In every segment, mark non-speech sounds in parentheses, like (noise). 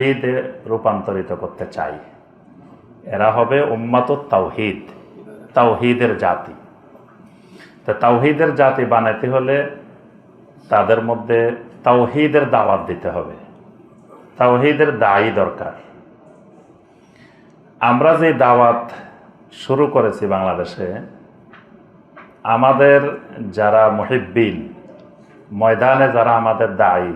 ঈদে রূপান্তরিত করতে চাই। এরা হবে উম্মাত তাওহিদ, তাওহিদের জাতি। তো তাওহিদের জাতি বানাতে হলে তাদের মধ্যে তাওহিদের দাওয়াত দিতে হবে। তাওহিদের দায়ী দরকার। আমরা যে দাওয়াত শুরু করেছি বাংলাদেশে, আমাদের যারা মহিব্বিন, ময়দানে যারা আমাদের দায়ী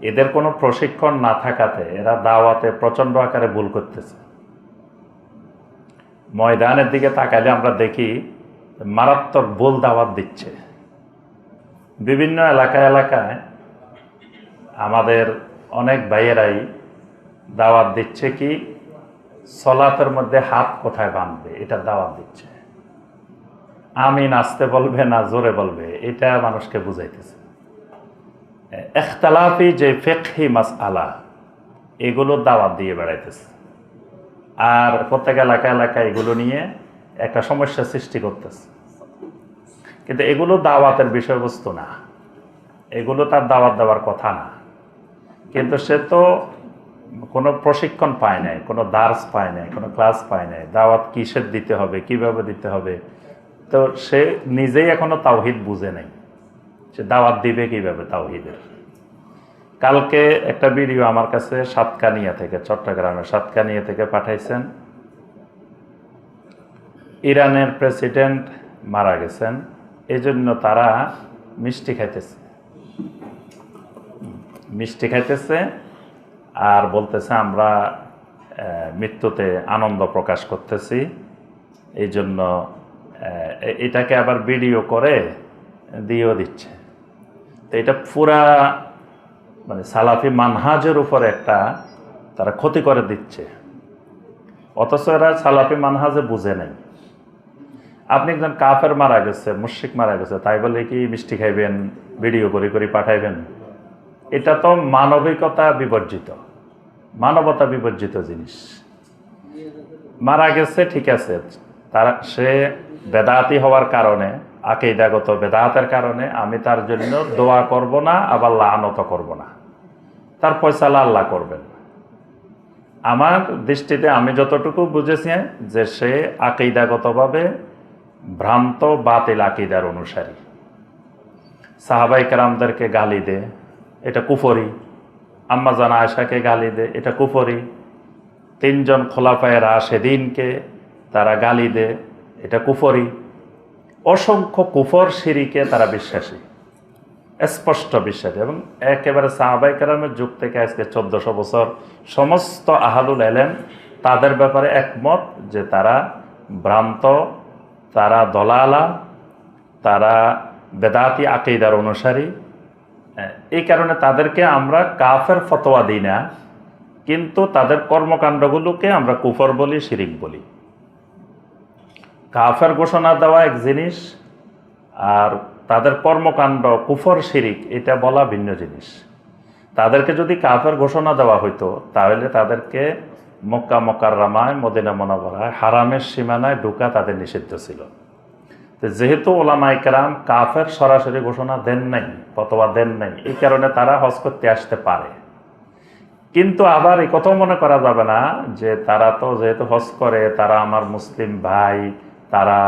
এদের কোনো প্রশিক্ষণ না থাকাতে এরা দাওয়াতে প্রচণ্ড আকারে ভুল করতেছে। ময়দানের দিকে তাকালে আমরা দেখি মারাত্মক ভুল দাওয়াত দিচ্ছে। বিভিন্ন এলাকা এলাকায় আমাদের অনেক ভাইয়েরাই দাওয়াত দিচ্ছে কি, সলাতের মধ্যে হাত কোথায় বাঁধবে, এটা দাওয়াত দিচ্ছে। আমি নাচতে বলবে না জোরে বলবে, এটা মানুষকে বুঝাইতেছে। এখতালাফি যে ফেকহি মাস আলা এগুলো দাওয়াত দিয়ে বেড়াইতেছে। আর প্রত্যেক এলাকা এলাকা এগুলো নিয়ে একটা সমস্যা সৃষ্টি করতেছে। কিন্তু এগুলো দাওয়াতের বিষয়বস্তু না। এগুলো তার দাওয়াত দেওয়ার কথা না। কিন্তু সে তো কোনো প্রশিক্ষণ পায় নাই, কোনো দার্স পায় নাই, কোনো ক্লাস পায় নাই। দাওয়াত কিসের দিতে হবে, কীভাবে দিতে হবে? তো সে নিজেই এখনও তাওহিদ বুঝে নাই। সে দাওয়াত দিবে কীভাবে তাওহিদের? কালকে একটা ভিডিও আমার কাছে সাতকানিয়া থেকে, চট্টগ্রামের সাতকানিয়া থেকে পাঠাইছেন। ইরানের প্রেসিডেন্ট মারা গেছেন। এই জন্য তারা মিষ্টি খাইতেছে। মিষ্টি খাইতেছে আর বলতেছে, আমরা মৃত্যুতে আনন্দ প্রকাশ করতেছি। এই জন্য এটাকে আবার ভিডিও করে দিয়েও দিচ্ছে। তো এটা পুরা মানে সালাফি মানহাজের উপর একটা তারা ক্ষতি করে দিচ্ছে। অথচ এরা সালাফি মানহাজে বুঝে নেই। আপনি একজন কাফের মারা গেছে মুশিক মারা গেছে, তাই বলে কি মিষ্টি খাইবেন, ভিডিও করে করে পাঠাইবেন? এটা তো মানবিকতা বিবর্জিত, মানবতা বিবর্জিত জিনিস। মারা গেছে, ঠিক আছে, তারা, সে বেদাতি হওয়ার কারণে আকেইদাগত বেদাহাতের কারণে আমি তার জন্য দোয়া করব না, আবার লানত করব না। তার ফয়সালা আল্লাহ করবেন। আমার দৃষ্টিতে আমি যতটুকু বুঝেছি যে সে আকেইদাগতভাবে ভ্রান্ত বাতিল আকিদার অনুসারী। সাহাবাই কারামদেরকে গালি দে, এটা কুফরি। আম্মা জানা আয়সাকে গালি দে, এটা কুফরি। তিনজন খোলাফায়েরা সেদিনকে তারা গালি দে, এটা কুফরি। অসংখ্য কুফর সিঁড়িকে তারা বিশ্বাসী। স্পষ্ট বিশ্বাসী এবং একেবারে সাহাবাই কারামের যুগ থেকে আজকে চোদ্দশো বছর সমস্ত আহালুল এলেন তাদের ব্যাপারে একমত যে তারা ভ্রান্ত, তারা দলালা, তারা বেদাতি আকেইদার অনুসারী। এই কারণে তাদেরকে আমরা কাফের ফতোয়া দিই না, কিন্তু তাদের কর্মকাণ্ডগুলোকে আমরা কুফর বলি, শিরিক বলি। কাফের ঘোষণা দেওয়া এক জিনিস আর তাদের কর্মকাণ্ড কুফর, শিরিক, এটা বলা ভিন্ন জিনিস। তাদেরকে যদি কাফের ঘোষণা দেওয়া হইতো, তাহলে তাদেরকে মক্কা মক্কার রামায় মদিনা মনোবরায়, হারামের সীমানায় ঢুকা তাদের নিষিদ্ধ ছিল। তো যেহেতু ওলামা ইকরাম কাফের সরাসরি ঘোষণা দেন নাই, ফতোয়া দেন নাই, এই কারণে তারা হজ করতে আসতে পারে। কিন্তু আবার এই কথাও মনে করা যাবে না যে তারা তো যেহেতু হজ করে, তারা আমার মুসলিম ভাই তারা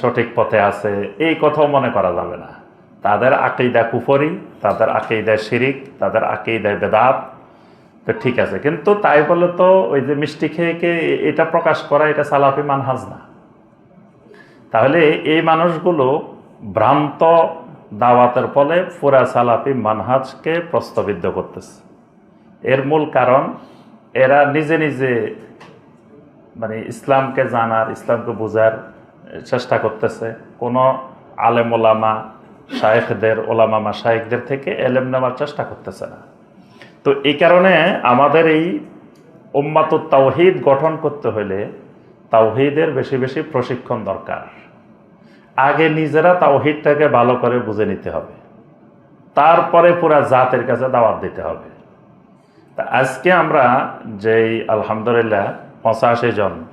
সঠিক পথে আছে, এই কথাও মনে করা যাবে না। তাদের আকেইদা কুফরি, তাদের আকেইদা শিরিক, তাদের আকেইদায় বেদাত, তো ঠিক আছে। কিন্তু তাই বলে তো ওই যে মিষ্টি খেয়ে কে এটা প্রকাশ করা, এটা সালাফি মানহাজ না। তাহলে এই মানুষগুলো ভ্রান্ত দাওয়াতের ফলে পুরা সালাফি মানহাজকে প্রস্তাবিত করতেছে। এর মূল কারণ, এরা নিজে নিজে মানে ইসলামকে জানার, ইসলামকে বোঝার চেষ্টা করতেছে। কোনো আলেম ওলামা, শায়েখদের, ওলামা মাশায়েখদের থেকে এলেম নেওয়ার চেষ্টা করতেছে না। তো এই কারণে আমাদের এই উম্মাত তাওহিদ গঠন করতে হলে তাওহিদের বেশি বেশি প্রশিক্ষণ দরকার। আগে নিজেরা তাওহিদটাকে ভালো করে বুঝে নিতে হবে। তারপরে পুরা জাতের কাছে দাওয়াত দিতে হবে। তা আজকে আমরা যেই, আলহামদুলিল্লাহ পঁচাশি জন।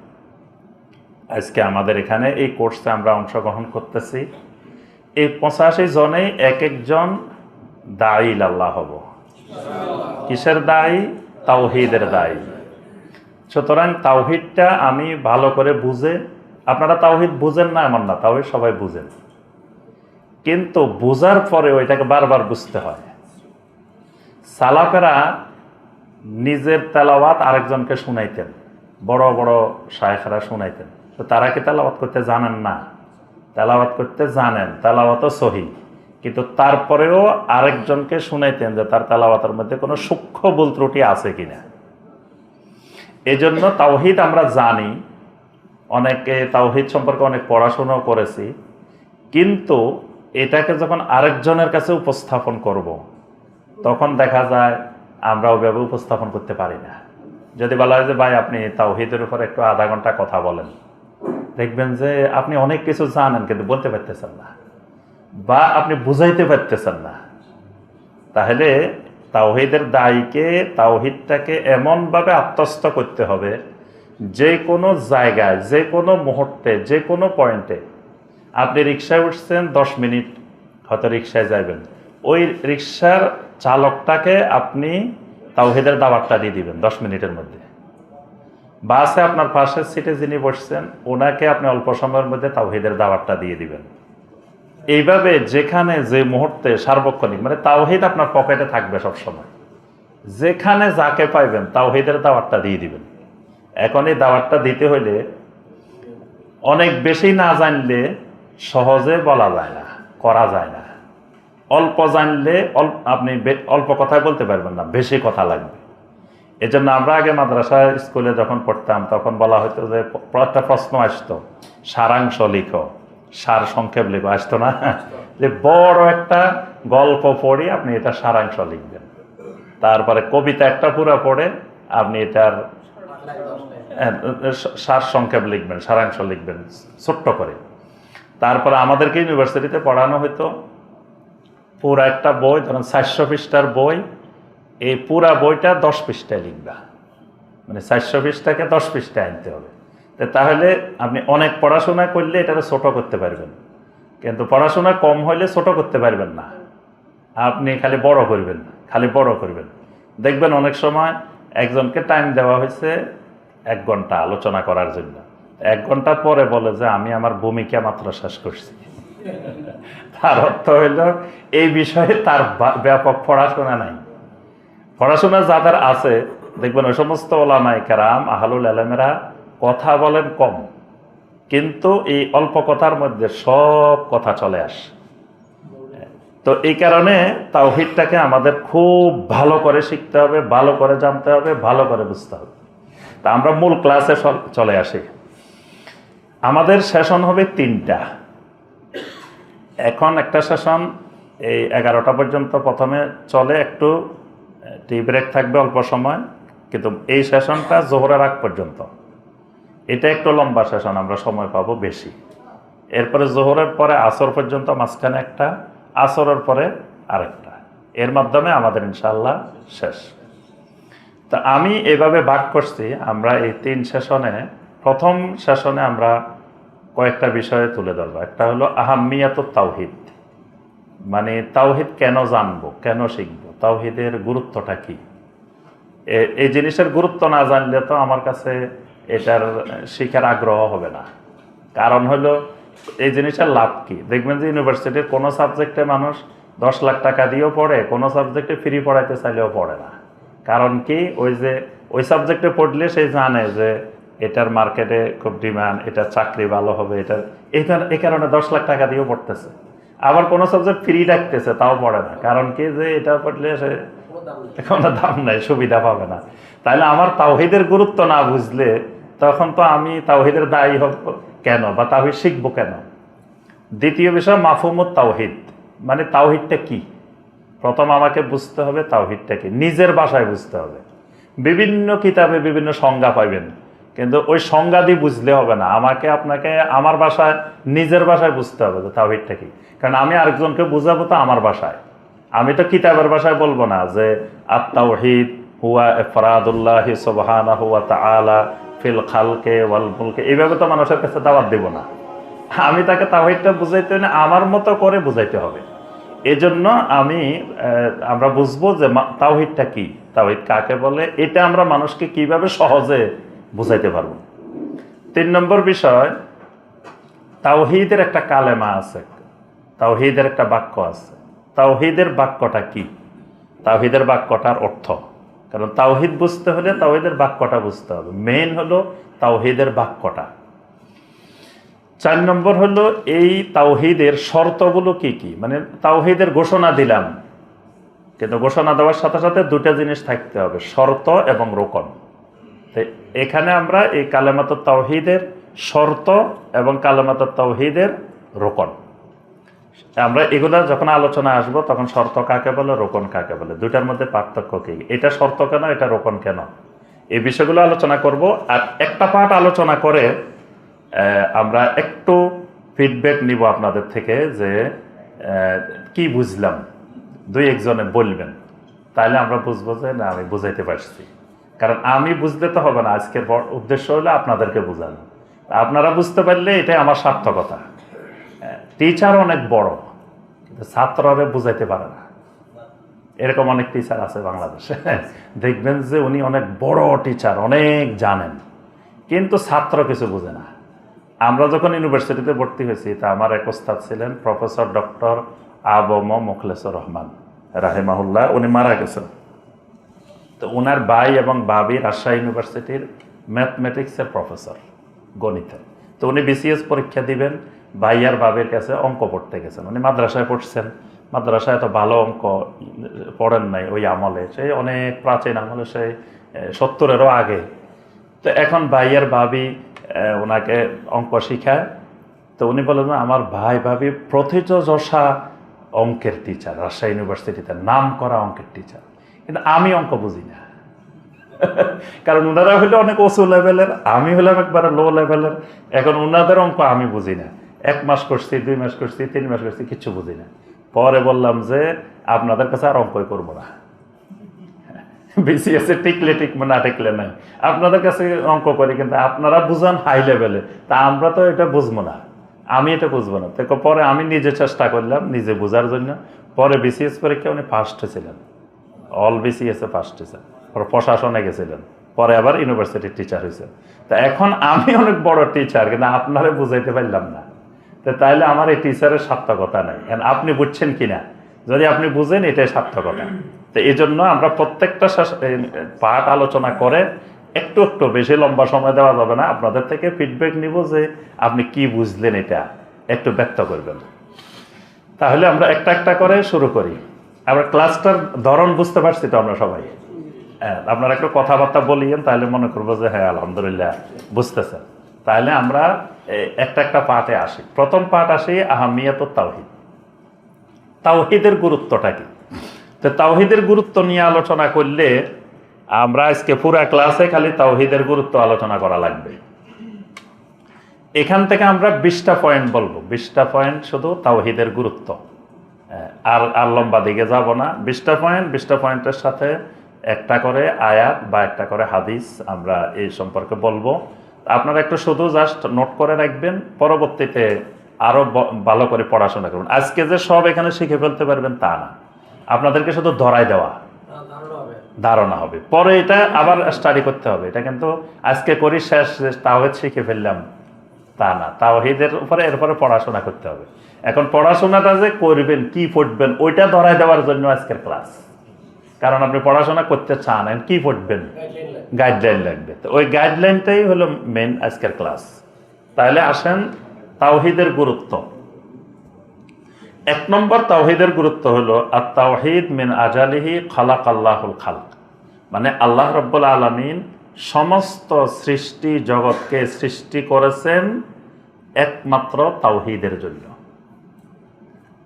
আজকে আমাদের এখানে এই কোর্সে আমরা অংশগ্রহণ করতেছি। এই পঁচাশি জনেই এক একজন দায়ী আল্লাহ হব। কিসের দায়ী? তাওহিদের দায়ী। সুতরাং তাওহিদটা আমি ভালো করে বুঝে, আপনারা তাওহিদ বুঝেন না এমন না, তাওহিদ সবাই বুঝেন। কিন্তু বোঝার পরে ওইটাকে বারবার বুঝতে হয়। সালাফেরা নিজের তেলাওয়াত আরেকজনকে শুনাইতেন। বড় বড় শায়েখরা শুনাইতেন। তো তারা কি তেলাওয়াত করতে জানেন না? তেলাওয়াত করতে জানেন, তেলাওয়াতও সহি। কিন্তু তারপরেও আরেকজনকে শুনাইতেন যে তার তেলাওয়াতের মধ্যে কোনো সূক্ষ্ম ভুল ত্রুটি আছে কিনা। এই জন্য তাওহিদ আমরা জানি, অনেকে তাওহিদ সম্পর্কে অনেক পড়াশোনাও করেছি, কিন্তু এটাকে যখন আরেকজনের কাছে উপস্থাপন করব। তখন দেখা যায় আমরা ওইভাবে উপস্থাপন করতে পারি না। যদি বলা হয় যে, ভাই, আপনি তাওহিদের উপর একটু আধা ঘণ্টা কথা বলেন। দেখবেন যে, আপনি অনেক কিছু জানেন কিন্তু বলতে পারতেছেন না বা আপনি বুঝাইতে পারতেছেন না। তাহলে তাওহিদের দায়ীকে তাওহিদটাকে এমনভাবে আত্মস্থ করতে হবে যে কোনো জায়গায়, যে কোনো মুহূর্তে, যে কোনো পয়েন্টে আপনি রিক্সায় উঠছেন, দশ মিনিট হয়তো রিক্সায় যাবেন ওই রিক্সার চালকটাকে আপনি তাওহিদের দাবারটা দিয়ে দিবেন, দশ মিনিটের মধ্যে। বাসে আপনার পাশের সিটে যিনি বসছেন, ওনাকে আপনি অল্প সময়ের মধ্যে তাওহিদের দাবারটা দিয়ে দিবেন। এইভাবে যেখানে যে মুহূর্তে সার্বক্ষণিক মানে তাওহিদ আপনার পকেটে থাকবে সব সময় যেখানে যাকে পাইবেন, তাওহিদের দাওয়াতটা দিয়ে দিবেন। এখন এই দাওয়াতটা দিতে হইলে অনেক বেশি না জানলে সহজে বলা যায় না, করা যায় না। অল্প জানলে আপনি অল্প কথাই বলতে পারবেন না বেশি কথা লাগবে। এজন্য আমরা আগে মাদ্রাসা স্কুলে যখন পড়তাম তখন বলা হতো যে একটা প্রশ্ন আসতো সারাংশ লিখো। সার সংক্ষেপ লিখো আসতো না? যে বড় একটা গল্প পড়ে আপনি এটা সারাংশ লিখবেন। তারপরে কবিতা একটা পুরো পড়ে আপনি এটার আহ, সার সংক্ষেপ লিখবেন সারাংশ লিখবেন ছোট্ট করে। তারপরে আমাদেরকে ইউনিভার্সিটিতে পড়ানো হতো পুরা একটা বই, ধরেন চারশো পৃষ্ঠার বই, এই পুরা বইটা দশ পৃষ্ঠায় লিখবা। মানে চারশো পৃষ্ঠাকে দশ পৃষ্ঠায় আনতে হবে। তাহলে আপনি অনেক পড়াশোনা করলে এটাকে ছোট করতে পারবেন। কিন্তু পড়াশোনা কম হলে ছোট করতে পারবেন না। আপনি খালি বড় করবেন খালি বড় করবেন। দেখবেন অনেক সময় একজনকে টাইম দেওয়া হয়েছে এক ঘণ্টা আলোচনা করার জন্য। এক ঘণ্টা পরে বলে যে, আমি আমার ভূমিকা মাত্র শেষ করছি। তার অর্থ হইল, এই বিষয়ে তার ব্যাপক পড়াশোনা নাই। পড়াশোনা যাদের আছে, দেখবেন ওই সমস্ত ওলামাই কেরাম, আহালুল আলমেরা কথা বলেন কম। কিন্তু এই অল্প কথার মধ্যে সব কথা চলে আসে। তো এই কারণে তাওহিদটাকে আমাদের খুব ভালো করে শিখতে হবে, ভালো করে জানতে হবে, ভালো করে বুঝতে হবে। তা আমরা মূল ক্লাসে চলে আসি। আমাদের সেশন হবে তিনটা। এখন একটা সেশন, এই এগারোটা পর্যন্ত প্রথমে চলে, একটু, টি ব্রেক থাকবে অল্প সময়, কিন্তু এই সেশনটা জোহরের আগ পর্যন্ত। এটা একটু লম্বা সেশন, আমরা সময় পাবো বেশি। এরপরে জোহরের পরে আসর পর্যন্ত মাঝখানে একটা, আসরের পরে আরেকটা। এর মাধ্যমে আমাদের ইনশাল্লাহ শেষ। তা আমি এভাবে ভাগ করছি, আমরা এই তিন সেশনে, প্রথম সেশনে আমরা কয়েকটা বিষয়ে তুলে ধরবো। একটা হলো আহাম্মিয়াত তাওহিদ। মানে তাওহিদ কেন জানব, কেন শিখব? তাওহিদের গুরুত্বটা কি? এই জিনিসের গুরুত্ব না জানলে তো আমার কাছে এটার শিখার আগ্রহ হবে না। কারণ হলো এই জিনিসের লাভ কি? দেখবেন যে ইউনিভার্সিটির কোনো সাবজেক্টে মানুষ দশ লাখ টাকা দিয়েও পড়ে, কোনো সাবজেক্টে ফ্রি পড়াইতে চাইলেও পড়ে না। কারণ কি? ওই যে, ওই সাবজেক্টে পড়লে সে জানে যে এটার মার্কেটে খুব ডিমান্ড এটা চাকরি ভালো হবে, এটার কারণে এই কারণে দশ লাখ টাকা দিয়েও পড়তেছে। আবার কোনো সাবজেক্ট ফ্রি রাখতেছে তাও পড়ে না। কারণ কি যে এটা পড়লে সে কোনো দাম নাই, সুবিধা পাবে না। তাহলে আমার তাওহিদের গুরুত্ব না বুঝলে তখন তো আমি তাওহিদের দায়ী হব কেন বা তাওহিদ শিখব কেন? দ্বিতীয় বিষয় মাফুমুত তাওহিদ। মানে তাওহিদটা কি? প্রথম আমাকে বুঝতে হবে তাওহিদটা কি। নিজের ভাষায় বুঝতে হবে। বিভিন্ন কিতাবে বিভিন্ন সংজ্ঞা পাইবেন। কিন্তু ওই সংজ্ঞা দিয়ে বুঝলে হবে না। আমাকে আপনাকে আমার ভাষায়, নিজের ভাষায় বুঝতে হবে যে তাওহিদটা কি। কারণ আমি আরেকজনকে বুঝাবো তো আমার ভাষায়। আমি তো কিতাবের ভাষায় বলব না যে আত্মাওহিদ হুয়া এফরাদুল্লাহ সুবহানা হুয়া তাআলা ফিল খালকে ওয়াল মুলকে। এইভাবে তো মানুষের কাছে দাওয়াত দেব না। আমি তাকে তাওহিদটা বুঝাইতে হলে আমার মতো করে বুঝাইতে হবে। এজন্য আমি আমরা বুঝব যে তাওহিদটা কি? তাওহিদ কাকে বলে? এটা আমরা মানুষকে কীভাবে সহজে বুঝাইতে পারব। তিন নম্বর বিষয়, তাওহিদের একটা কালেমা আছে। তাওহিদের একটা বাক্য আছে। তাওহিদের বাক্যটা কি? তাওহিদের বাক্যটার অর্থ। কারণ তাওহিদ বুঝতে হলে তাওহিদের বাক্যটা বুঝতে হবে। মেইন হলো তাওহিদের বাক্যটা। চার নম্বর হলো এই তাওহিদের শর্তগুলো কি কি? মানে তাওহিদের ঘোষণা দিলাম। কিন্তু ঘোষণা দেওয়ার সাথে সাথে দুটা জিনিস থাকতে হবে, শর্ত এবং রোকন। এখানে আমরা এই কালেমাত তাওহিদের শর্ত এবং কালেমাত তাওহিদের রোকন। আমরা এগুলা যখন আলোচনা আসব, তখন শর্ত কাকে বলে, রোকন কাকে বলে? দুটার মধ্যে পার্থক্য কি? এটা শর্ত কেন, এটা রোকন কেন? এই বিষয়গুলো আলোচনা করব। আর একটা পাঠ আলোচনা করে আমরা একটু ফিডব্যাক নিব আপনাদের থেকে যে কি বুঝলাম? দুই একজনে বলবেন। তাহলে আমরা বুঝব যে, না, আমি বুঝাইতে পারছি। কারণ আমি বুঝতে তো হবে না, আজকের উদ্দেশ্য হলো আপনাদেরকে বোঝানো। আপনারা বুঝতে পারলে এটাই আমার সার্থকতা। টিচার অনেক বড়, কিন্তু ছাত্ররে বুঝাইতে পারে না। এরকম অনেক টিচার আছে বাংলাদেশে। (laughs) দেখবেন যে উনি অনেক বড় টিচার অনেক জানেন। কিন্তু ছাত্র কিছু বুঝে না। আমরা যখন ইউনিভার্সিটিতে ভর্তি হয়েছি, তা আমার এক ওস্তাদ ছিলেন প্রফেসর ডক্টর আবম মোখলেসুর রহমান, রাহেমাহুল্লাহ, উনি মারা গেছেন। তো ওনার ভাই এবং বাবি রাজশাহী ইউনিভার্সিটির ম্যাথমেটিক্সের প্রফেসর গণিতের তো উনি বিসিএস পরীক্ষা দিবেন, ভাই আর বাবির কাছে অঙ্ক পড়তে গেছেন। উনি মাদ্রাসায় পড়ছেন। মাদ্রাসায় তো ভালো অঙ্ক পড়েন নাই ওই আমলে। সেই অনেক প্রাচীন আমলে সেই সত্তরেরও আগে। তো এখন ভাইয়ের ভাবি ওনাকে অঙ্ক শিখায়। তো উনি বলেন আমার ভাই ভাবি প্রথিতযশা অঙ্কের টিচার রাজশাহী ইউনিভার্সিটিতে নাম করা অঙ্কের টিচার কিন্তু আমি অঙ্ক বুঝি না। কারণ ওনারা হইলে অনেক উঁচু লেভেলের, আমি হলাম একবারে লো লেভেলের। এখন ওনাদের অঙ্ক আমি বুঝি না। এক মাস করছি, দুই মাস করছি, তিন মাস করছি, কিচ্ছু বুঝি না। পরে বললাম যে, আপনাদের কাছে আর অঙ্কই করব না। বিসিএস টিকলে টিকবে না টিকলে নাই। আপনাদের কাছে অঙ্ক করি, কিন্তু আপনারা বুঝান হাই লেভেলে তা আমরা তো এটা বুঝব না। আমি এটা বুঝব না। তো পরে আমি নিজে চেষ্টা করলাম নিজে বোঝার জন্য। পরে বিসিএস পরীক্ষা উনি ফার্স্ট ছিলেন। অল বিসিএস ফার্স্ট টিচার পরে প্রশাসনে গেছিলেন। পরে আবার ইউনিভার্সিটির টিচার হয়েছে তা এখন আমি অনেক বড় টিচার কিন্তু আপনারা বুঝাইতে পারলাম না। তো তাইলে আমার এই টিচারের সার্থকতা নাই। কারণ আপনি বুঝছেন কিনা? যদি আপনি বুঝেন, এটাই সার্থকতা। তো এই জন্য আমরা প্রত্যেকটা পাঠ আলোচনা করে একটু একটু বেশি লম্বা সময় দেওয়া যাবে না। আপনাদের থেকে ফিডব্যাক নিব যে আপনি কি বুঝলেন এটা। একটু ব্যক্ত করবেন। তাহলে আমরা একটা একটা করে শুরু করি। আমরা ক্লাসটার ধরন বুঝতে পারছি তো আমরা সবাই। হ্যাঁ আপনারা একটু কথাবার্তা বলিয়েন, তাহলে মনে করব যে হ্যাঁ আলহামদুলিল্লাহ, বুঝতেছেন। তাহলে আমরা একটা একটা পাঠে আসি। প্রথম পাঠ আসি আহমিয়াত তাওহিদ। তাওহিদের গুরুত্বটা কি? তো তাওহিদের গুরুত্ব নিয়ে আলোচনা করলে আমরা আজকে পুরা ক্লাসে খালি তাওহিদের গুরুত্ব আলোচনা করা লাগবে। এখান থেকে আমরা বিশটা পয়েন্ট বলব। বিশটা পয়েন্ট শুধু তাওহিদের গুরুত্ব। আর আর লম্বা দিকে যাব না। বিশটা পয়েন্ট বিশটা পয়েন্টের সাথে একটা করে আয়াত বা একটা করে হাদিস আমরা এই সম্পর্কে বলব। আপনারা একটু শুধু জাস্ট নোট করে রাখবেন, পরবর্তীতে আরও ভালো করে পড়াশোনা করুন। আজকে যে সব এখানে শিখে ফেলতে পারবেন তা না। আপনাদেরকে শুধু ধরাই দেওয়া। ধারণা হবে। পরে এটা আবার স্টাডি করতে হবে। এটা কিন্তু আজকে করি, শেষ, তাওহিদ শিখে ফেললাম তা না। তাওহিদের উপরে, এরপরে পড়াশোনা করতে হবে। এখন পড়াশোনাটা যে করবেন, কি পড়বেন, ওইটা ধরাই দেওয়ার জন্য আজকের ক্লাস কারণ আপনি পড়াশোনা করতে চান কি পড়বেন? গাইডলাইন লাগবে। তো ওই গাইডলাইনটাই হলো মেন আজকের ক্লাস তাহলে আসেন, তাওহিদের গুরুত্ব। এক নম্বর তাওহিদের গুরুত্ব হলো আর তাওহিদ মিন আজালিহি খালাক আল্লাহুল খালক। মানে আল্লাহ রব্বুল আলমিন সমস্ত সৃষ্টি জগৎকে সৃষ্টি করেছেন একমাত্র তাওহিদের জন্য।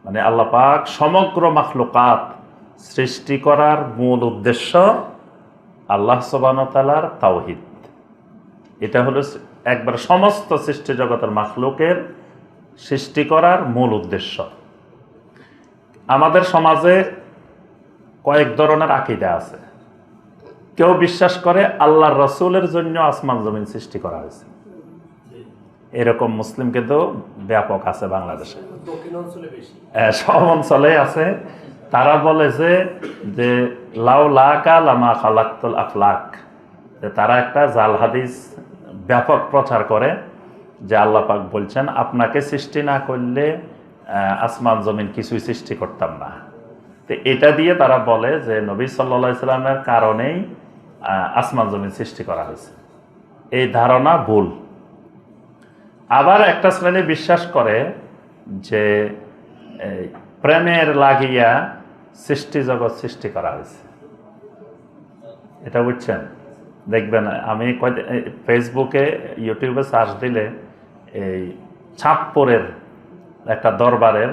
মানে আল্লাহ পাক সমগ্র মাখলুকাত সৃষ্টি করার মূল উদ্দেশ্য আল্লাহ সবানতালার তাওহিদ। এটা হলো একবার সমস্ত সৃষ্টি জগতের মাখলুকের সৃষ্টি করার মূল উদ্দেশ্য। আমাদের সমাজে কয়েক ধরনের আকিদা আছে। কেউ বিশ্বাস করে আল্লাহর রসুলের জন্য আসমান জমিন সৃষ্টি করা হয়েছে। এরকম মুসলিম কিন্তু ব্যাপক আছে বাংলাদেশে। সব অঞ্চলে আছে। তারা বলে যে যে লাউ লাকা লামা খালাক্তুল আফলাক যে তারা একটা জাল হাদিস ব্যাপক প্রচার করে যে আল্লাহ পাক বলছেন আপনাকে সৃষ্টি না করলে আসমান জমিন কিছুই সৃষ্টি করতাম না। তো এটা দিয়ে তারা বলে যে নবী সাল্লা ইসলামের কারণেই আসমান জমিন সৃষ্টি করা হয়েছে। এই ধারণা ভুল। আবার একটা শ্রেণি বিশ্বাস করে যে প্রেমের লাগিয়া সৃষ্টি জগৎ সৃষ্টি করা হয়েছে। এটা বুঝছেন? দেখবেন, আমি ফেসবুকে, ইউটিউবে সার্চ দিলে এই ছাপ্পরের একটা দরবারের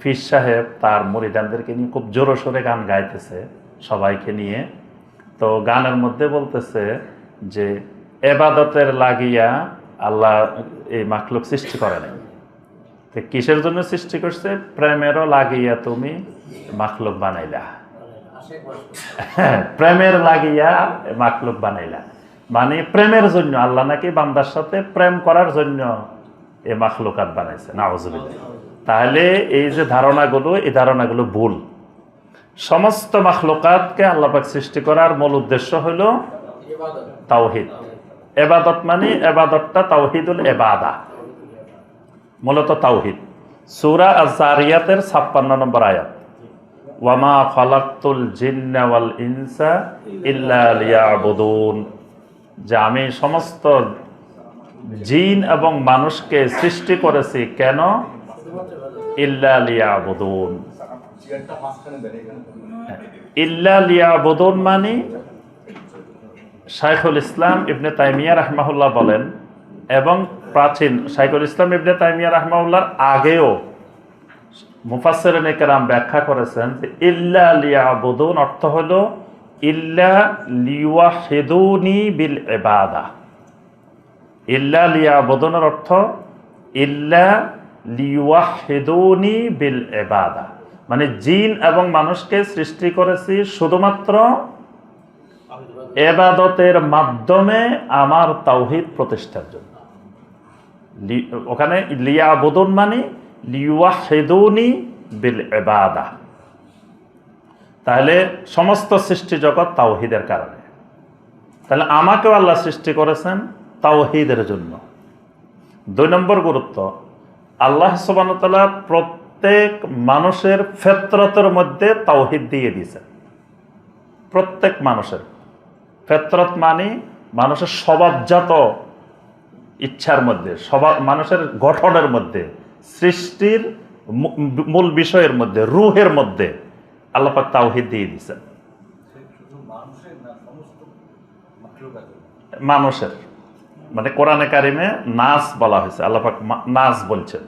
ফির সাহেব তার মরিদানদেরকে নিয়ে খুব জোরো সোরে গান গাইতেছে সবাইকে নিয়ে। তো গানের মধ্যে বলতেছে যে, এবাদতের লাগিয়া আল্লাহ এই মাখলুক সৃষ্টি করে নাই। তো কিসের জন্য সৃষ্টি করছে? প্রেমেরও লাগিয়া তুমি মাখলুক বানাইলা। (laughs) প্রেমের লাগিয়া মাকলুক বানাইলা। মানে প্রেমের জন্য আল্লাহ নাকি বান্দার সাথে প্রেম করার জন্য এ মাখলুকাত বানাইছে। নাওজুবিল্লাহ তাহলে এই যে ধারণাগুলো এই ধারণাগুলো ভুল। সমস্ত মাখলুকাতকে আল্লাপাক সৃষ্টি করার মূল উদ্দেশ্য হলো তাওহিদ। এবাদত মানে এবাদতটা তাওহিদুল এবাদা। মূলত তাওহিদ। সুরা আজারিয়াতের ছাপ্পান্ন নম্বর আয়াত। ওয়ামা খালাক্তুল জিন্না ওয়াল ইনসা ইল্লা লিয়াবুদুন। যে আমি সমস্ত জিন এবং মানুষকে সৃষ্টি করেছি কেন? শুধুমাত্র ইবাদত ইল্লা লিয়াবুদুন। ইল্লা লিয়াবুদুন মানে শাইখুল ইসলাম ইবনে তাইমিয়া রাহমাহুল্লাহ বলেন, এবং প্রাচীন শাইখুল ইসলাম ইবনে তাইমিয়া রাহমাহুল্লাহর আগেও মুফাসসিরিন কেরাম ব্যাখ্যা করেছেন যে, ইল্লা অর্থ হল, ইল্লা লিওয়াহিদুনি বিল ইবাদা ইল্লা অর্থ, ইল্লা লিওয়াহিদুনি বিল ইবাদা মানে জিন এবং মানুষকে সৃষ্টি করেছি শুধুমাত্র এবাদতের মাধ্যমে আমার তাওহিদ প্রতিষ্ঠার জন্য। ওখানে লিয়াবুদুন মানে লিওয়াহিদুনি বিল এবাদা তাহলে সমস্ত সৃষ্টি জগৎ তাওহিদের কারণে। তাহলে আমাকেও আল্লাহ সৃষ্টি করেছেন তাওহিদের জন্য। দুই নম্বর গুরুত্ব, আল্লাহ সুবানতাল্লাহ প্রত্যেক মানুষের ফেতরতের মধ্যে তাওহিদ দিয়ে দিয়েছেন। প্রত্যেক মানুষের। ফেতরত মানে মানুষের স্বভাবজাত ইচ্ছার মধ্যে, স্বভাব, মানুষের গঠনের মধ্যে, সৃষ্টির মূল বিষয়ের মধ্যে, রুহের মধ্যে আল্লাপাক তাওহিদ দিয়ে দিয়েছেন। মানুষের মানে কোরআনে কারিমে নাস বলা হয়েছে আল্লাপাক নাস বলছেন।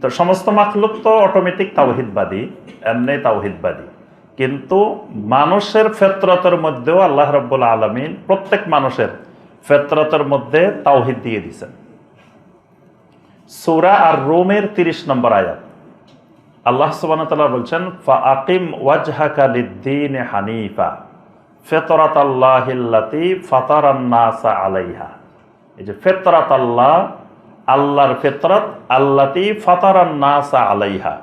তো সমস্ত মাখলুক তো অটোমেটিক তাওহিদবাদী, এমনি তাওহিদবাদী। কিন্তু মানুষের ফেতরতের মধ্যেও আল্লাহ রব্বুল আলমিন প্রত্যেক মানুষের ফেতরতের মধ্যে তাওহিদ দিয়ে দিছেন সুরা আর রোমের তিরিশ নম্বর আয়াত। আল্লাহ সুবান বলছেন ফা আকিম ওয়াজহাকা লিদ্দিন হানিফা ফেতরাত আল্লাহিল্লাতি ফাতারান্নাসা আলাইহা। এই যে ফেতরাত আল্লাহ আল্লাহর ফেতরাত, আল্লাতি ফাতারান্নাসা আলাইহা।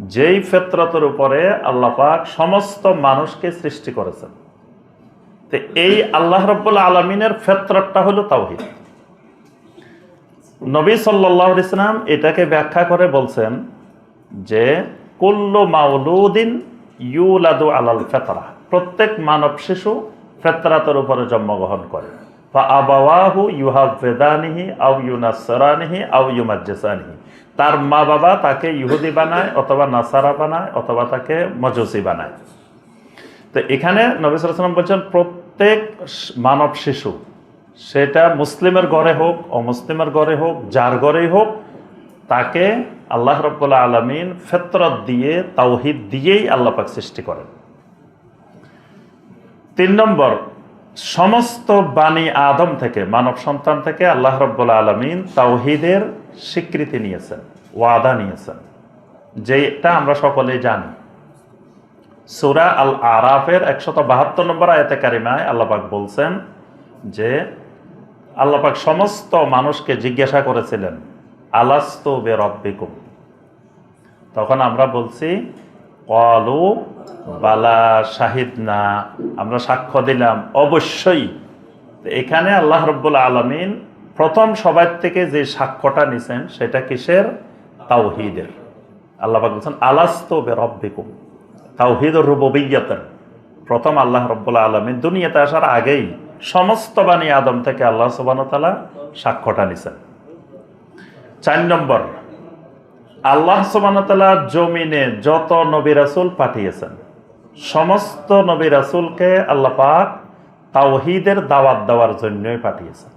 যেই ফেতরতের উপরে আল্লাহ পাক সমস্ত মানুষকে সৃষ্টি করেছেন। তো এই আল্লাহ রব্বুল আলমিনের ফেতরতটা হলো তাওহিদ। নবী সাল্লাহ ইসলাম এটাকে ব্যাখ্যা করে বলছেন যে, কুল্লু মাউলুদিন ইউলাদু আলাল ফেতরা। প্রত্যেক মানব শিশু ফেতরাতের উপরে জন্মগ্রহণ করে। বা আবাওয়াহু ইউহাবেদানিহি আউ ইউনাসরানিহি আউ ইউমাজ্জেসানিহি। তার মা বাবা তাকে ইহুদি বানায় অথবা নাসারা বানায় অথবা তাকে মজুসি বানায়। তো এখানে নবী সাল্লাম বলছেন, প্রত্যেক মানব শিশু, সেটা মুসলিমের ঘরে হোক, অমুসলিমের ঘরে হোক, যার ঘরেই হোক, তাকে আল্লাহ রব্বুল্লা আলমিন ফেতরত দিয়ে, তাওহিদ দিয়েই আল্লাপাক সৃষ্টি করেন। তিন নম্বর, সমস্ত বাণী আদম থেকে, মানব সন্তান থেকে আল্লাহ রব্বুল্লা আলমিন তাওহিদের স্বীকৃতি নিয়েছেন, ওয়াদা নিয়েছেন, যেটা আমরা সকলেই জানি। সুরা আল আরাফের একশত বাহাত্তর নম্বর আয়তে কারিমায় আল্লাপাক বলছেন যে আল্লাপাক সমস্ত মানুষকে জিজ্ঞাসা করেছিলেন, আলাস্ত বে রব্বিকুম তখন আমরা বলছি কলু বালা শাহিদ না আমরা সাক্ষ্য দিলাম, অবশ্যই। এখানে আল্লাহ রব্বুল আলমিন প্রথম সবার থেকে যে সাক্ষ্যটা নিছেন, সেটা কিসের? তাওহিদের। আল্লাহ পাক বলছেন, আলাস্ত বে রব্বিকুম তাওহিদ রুববিয়তের প্রথম আল্লাহ রব্বুল আলমিন দুনিয়াতে আসার আগেই সমস্ত বাণী আদম থেকে আল্লাহ সুবানতালা সাক্ষ্যটা নিছেন। চার নম্বর, আল্লাহ সুবানতালা জমিনে যত নবী রাসুল পাঠিয়েছেন, সমস্ত নবী রাসুলকে আল্লাহ পাক তাওহিদের দাওয়াত দেওয়ার জন্যই পাঠিয়েছেন।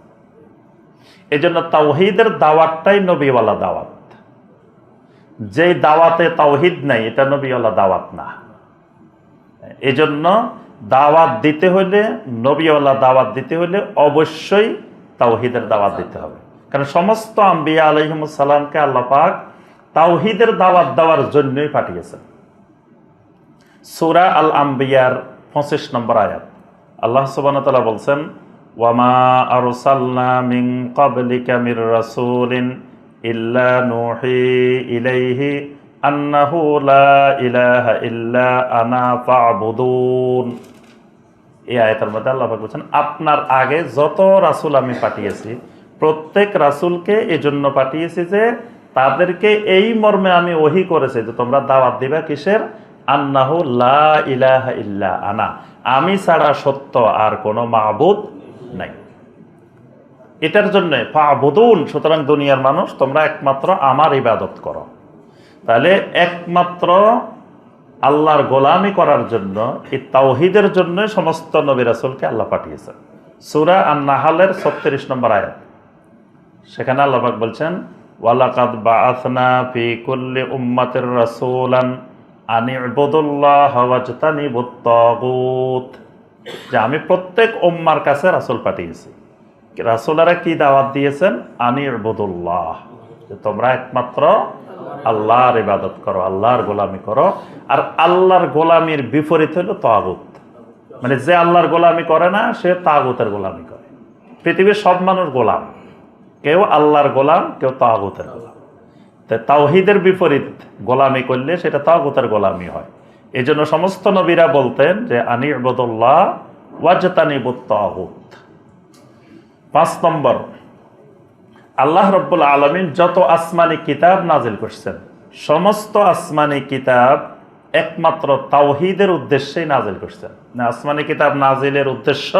এই জন্য তাওহিদের দাওয়াতটাই নবীওয়ালা দাওয়াত। যেই দাওয়াতে তাওহিদ নাই, এটা নবীওয়ালা দাওয়াত না। এজন্য দাওয়াত দিতে হলে নবীওয়ালা দাওয়াত দিতে হলে অবশ্যই তাওহিদের দাওয়াত দিতে হবে। কারণ সমস্ত আম্বিয়া আলহিমসাল্লামকে আল্লাহ পাক তাওহিদের দাওয়াত দেওয়ার জন্যই পাঠিয়েছেন। সুরা আল আম্বিয়ার পঁচিশ নম্বর আয়াত। আল্লাহ সুবান বলছেন ওয়ামা আরসালনা মিন ক্বাবলিকা মির রাসূলিন ইল্লা নুহি ইলাইহি আন্নাহু লা ইলাহা ইল্লা আনা ফা'বুদুন এই আয়াতের মধ্যে আল্লাহ পাক বলছেন, আপনার আগে যত রাসূল আমি পাঠিয়েছি, প্রত্যেক রাসূলকে এজন্য পাঠিয়েছি যে তাদেরকে এই মর্মে আমি ওহি করেছি যে তোমরা দাওয়াত দিবা কিসের? আন্নাহু লা ইলাহা ইল্লা আনা। আমি ছাড়া সত্য আর কোনো মাহবুদ নাই। এটার জন্যে জন্য ফাবুদুন, সুতরাং দুনিয়ার মানুষ, তোমরা একমাত্র আমার ইবাদত করো। তাহলে একমাত্র আল্লাহর গোলামি করার জন্য, এই তাওহিদের জন্য সমস্ত নবী রাসুলকে আল্লাহ পাঠিয়েছেন সুরা আর নাহালের ছত্রিশ নম্বর আয়াত। সেখানে আল্লাহাক বলছেন, ওয়ালাকাদ বাআসনা ফি কুল্লি উম্মাতির রাসূলান আনি ইবুদুল্লাহ ওয়াজতানি বুত্তাগুত যে আমি প্রত্যেক ওম্মার কাছে রাসুল পাঠিয়েছি। রাসূলেরা কি দাওয়াত দিয়েছেন? আনির ইবুদুল্লাহ যে তোমরা একমাত্র আল্লাহর ইবাদত করো, আল্লাহর গোলামি করো। আর আল্লাহর গোলামির বিপরীত হলো তাগুত। মানে যে আল্লাহর গোলামি করে না, সে তাগুতের গোলামি করে। পৃথিবীর সব মানুষ গোলাম। কেউ আল্লাহর গোলাম, কেউ তাগুতের গোলাম। তো তাওহিদের বিপরীত গোলামি করলে সেটা তাগুতের গোলামি হয়। এই জন্য সমস্ত নবীরা বলতেন যে, আনি ইবদুল্লাহ ওয়াজতানি পাঁচ নম্বর, আল্লাহ রব্বুল আলমিন যত আসমানি কিতাব নাজিল করছেন, সমস্ত আসমানি কিতাব একমাত্র তাওহিদের উদ্দেশ্যেই নাজিল করছেন। না, আসমানি কিতাব নাজিলের উদ্দেশ্য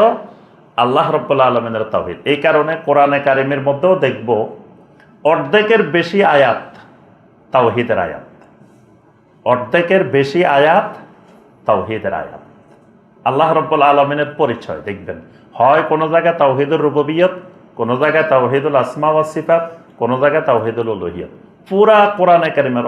আল্লাহ রব্বুল আলমিনের তাওহিদ। এই কারণে কোরআনে কারিমের মধ্যেও দেখব, অর্ধেকের বেশি আয়াত তাওহিদের আয়াত। অর্ধেকের বেশি আয়াত, তাওহিদের আয়াত। আল্লাহ রব্বুল আলমিনের পরিচয়, দেখবেন। হয় কোনো জায়গায় তাওহিদুর রুববিয়ত, কোনো জায়গায় তাওহিদুল আসমা ওয়াসিফাত কোনো জায়গায় তাওহিদুল উলহিয়ত। পুরা কোরআনে কারিমের